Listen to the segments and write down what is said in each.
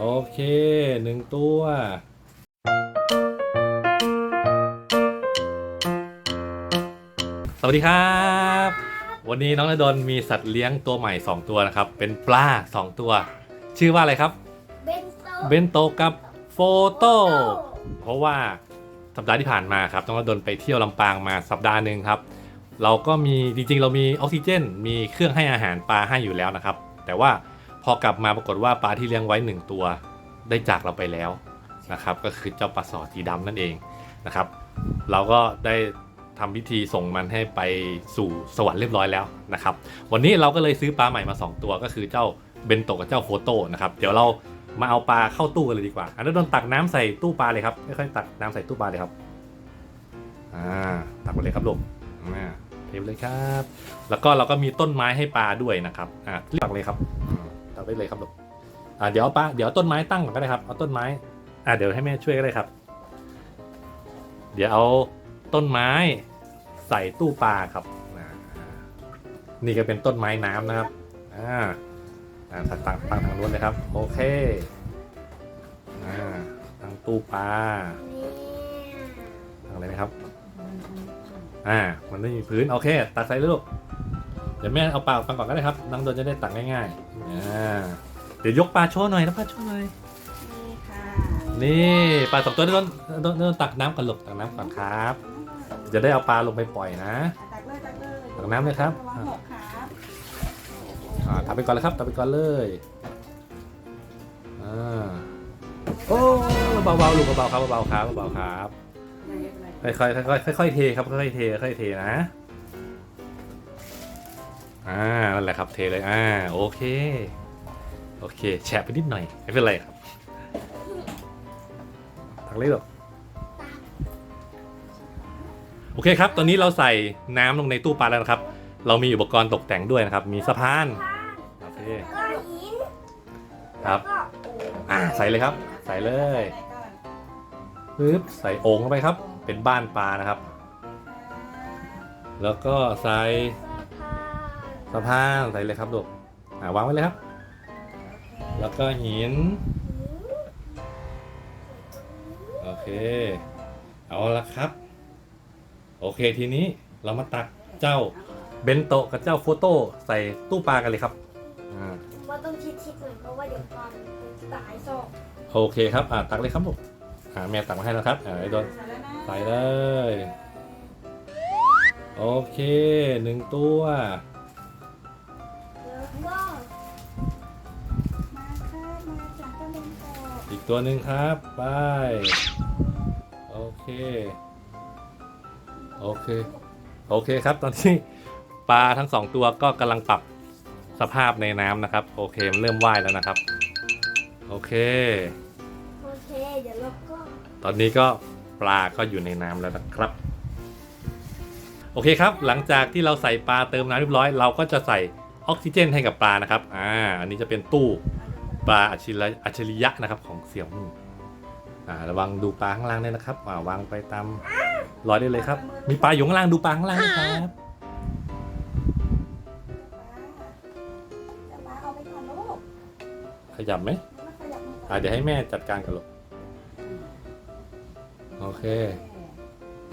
โอเคหนึ่งตัว สวัสดีครับ วันนี้น้องนดลมีสัตว์เลี้ยงตัวใหม่ 2 ตัวนะครับ เป็นปลา 2 ตัว ชื่อว่าอะไรครับ เบนโตเบนโตกับโฟโต้เพราะว่าสัปดาห์ที่ผ่านมาครับน้องนดลไปเที่ยวลำปางมาสัปดาห์หนึ่งครับ เราก็มีจริงๆ เรามีออกซิเจน มีเครื่องให้อาหารปลาให้อยู่แล้วนะครับ แต่ว่า พอกลับมาปรากฏว่าปลาที่เลี้ยงไว้หนึ่งตัว ได้จากเราไปแล้วนะครับ ก็คือเจ้าปลาสอดสีดำนั่นเองนะครับ เราก็ได้ทำพิธีส่งมันให้ไปสู่สวรรค์เรียบร้อยแล้วนะครับ วันนี้เราก็เลยซื้อปลาใหม่มา 2 ตัวก็คือเจ้าเบนโตกับเจ้าโฟโต้นะครับ เดี๋ยวเรามาเอาปลาเข้าตู้กันเลยดีกว่า อันนั้นโดนตักน้ำใส่ตู้ปลาเลยครับค่อยๆตักน้ำใส่ตู้ปลาเลยครับ อ่า ตักไปเลยครับลูกอ่าเทปเลยครับ แล้วก็เราก็มีต้นไม้ให้ปลาด้วยนะครับ อ่าตักเลยครับ ไปเลยครับลูกอ่าเดี๋ยวเอาปลาเดี๋ยวต้นไม้ตั้งก่อนก็ได้ครับเอาต้นไม้อ่าเดี๋ยวให้แม่ช่วยก็ได้ครับ เดี๋ยวเอาต้นไม้ใส่ตู้ปลาครับนี่ก็เป็นต้นไม้น้ำนะครับอ่าอ่าตั้งตั้งทางนู้นเลยครับโอเคอ่าตั้งตู้ปลาเนี่ยตั้งเลยนะครับอ่ามันไม่มีพื้นโอเคตักใส่เลยลูก เดี๋ยวแม่เอาปลาฟังก่อนก็ได้ครับน้องโดนจะได้ตักง่ายๆอ่าเดี๋ยวยกปลาโชว์หน่อยนะปลาโชว์หน่อยนี่ค่ะนี่ปลาสองตัวนี่โดนโดนโดนตักน้ำก่อนหลูกตักน้ำก่อนครับ จะได้เอาปลาลงไปปล่อยนะ ตักเลยตักเลยตักน้ำเลยครับ ระวังหกครับอ่าทำไปก่อนเลยครับทำไปก่อนเลยอ่าโอ้เบาๆลูกเบาๆครับเบาๆครับเบาๆครับ ค่อยๆค่อยๆค่อยๆเทครับค่อยๆเทค่อยๆเทนะ อ่านั่นแหละครับเทเลยอ่าโอเคโอเคแฉะไปนิดหน่อยไม่เป็นไรครับทักเลยหรอกโอเคครับ ตอนนี้เราใส่น้ำลงในตู้ปลาแล้วนะครับ เรามีอุปกรณ์ตกแต่งด้วยนะครับ มีสะพานโอเคก้อนหินครับอ่าใส่เลยครับ ใส่เลยปึ๊บใส่โอ่งเข้าไปครับ เป็นบ้านปลานะครับ แล้วก็ใส่ะพานสะพานใส่เลยครับลูกอ่าวางไว้เลยครับ แล้วก็หิน โอเค เอาละครับ โอเคทีนี้เรามาตักเจ้าเบนโตะกับเจ้าโฟโต้ใส่ตู้ปลากันเลยครับอ่าว่าต้องชิดๆหน่อยเพราะว่าเดี๋ยวความมันตายซอกโอเคครับอ่าตักเลยครับลูกอ่าแม่ตักมาให้แล้วครับอ่าไอ้โดนใส่แล้วนะใส่เลย โอเคหนึ่งตัวแล้ว อีกตัวหนึ่งครับ ไป โอเค โอเค โอเคครับ ตอนนี้ปลาทั้งสองตัวก็กำลังปรับสภาพในน้ำนะครับ โอเคมันเริ่มว่ายแล้วนะครับ โอเค โอเค เดี๋ยวเราก็ตอนนี้ก็ปลาก็อยู่ในน้ำแล้วนะครับ โอเคครับ หลังจากที่เราใส่ปลาเติมน้ำเรียบร้อย เราก็จะใส่ออกซิเจนให้กับปลานะครับ อ่า อันนี้จะเป็นตู้ ปลาอัจฉริอัจฉริยะนะครับของเสี่ยวมี่ระวังดูปลาข้างล่างด้วยนะครับาวางไปตามรอยได้เลยครับ มีปลาอยู่ข้างล่างดูปลาข้างล่างนะครับจะมาเอาไปก่อนลูกขยับไหมเดี๋ยวให้แม่จัดการกันลูกโอเค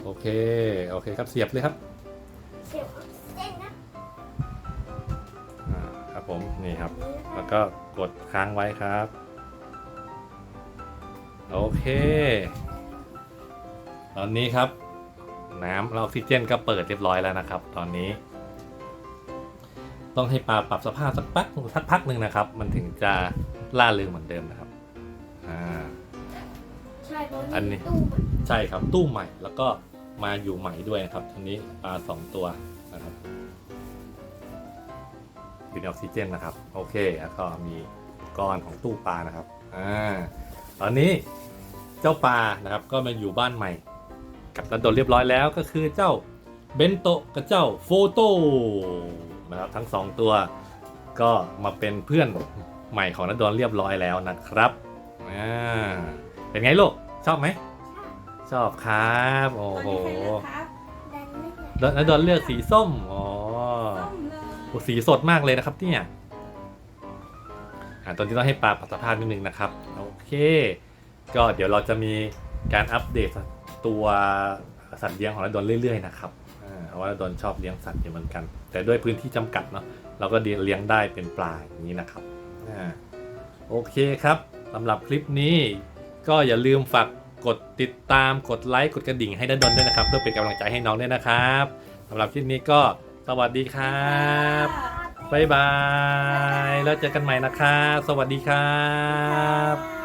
โอเค โอเคครับเสียบเลยครับ ครับผมนี่ครับนี่นะแล้วก็กดค้างไว้ครับ โอเค ตอนนี้ครับ น้ำและออกซิเจนก็เปิดเรียบร้อยแล้วนะครับ ตอนนี้ ต้องให้ปลาปรับสภาพสักพักสักพักหนึ่งนะครับ มันถึงจะล่าเริงเหมือนเดิมนะครับอ่าใช่เพราะอันนี้นี่ตู้มันใช่ครับตู้ใหม่แล้วก็มาอยู่ใหม่ด้วยนะครับทีนี้ปลาสองตัวนะครับ เป็นออกซิเจนนะครับ โอเค แล้วก็มีก้อนของตู้ปลานะครับ อ่า ตอนนี้เจ้าปลานะครับ ก็มาอยู่บ้านใหม่ กับนันโดนเรียบร้อยแล้วก็คือเจ้าเบนโตะกับเจ้าโฟโต้นะครับทั้งสองตัวก็มาเป็นเพื่อนใหม่ของนันโดนเรียบร้อยแล้วนะครับอ่าเป็นไงลูกชอบไหม ชอบครับ โอ้ตอนโหนี้ใครเลือกครับดันไม่ได้แล้วแล้วโดนเลือกสีส้มอ๋อส้มเลย โอ้สีสดมากเลยนะครับเนี่ยอ่าตอนนี้ต้องให้ปลาปรับสภาพนิดนึงนะครับ โอเค ก็เดี๋ยวเราจะมีการอัปเดตตัวสัตว์เลี้ยงของเราดนเรื่อยๆนะครับอ่าเพราะว่าดนชอบเลี้ยงสัตว์อยู่เหมือนกัน แต่ด้วยพื้นที่จำกัดเนาะเราก็เลี้ยงได้เป็นปลาอย่างนี้นะครับอโอเคครับสำหรับคลิปนี้ ก็อย่าลืมฝากกดติดตามกดไลค์กดกระดิ่งให้ด้านดนด้วยนะครับ เพื่อเป็นกำลังใจให้น้องด้วยนะครับสำหรับคลิปนี้ก็ สวัสดีครับบ๊ายบาย แล้วเจอกันใหม่นะครับ สวัสดีครับค่ะ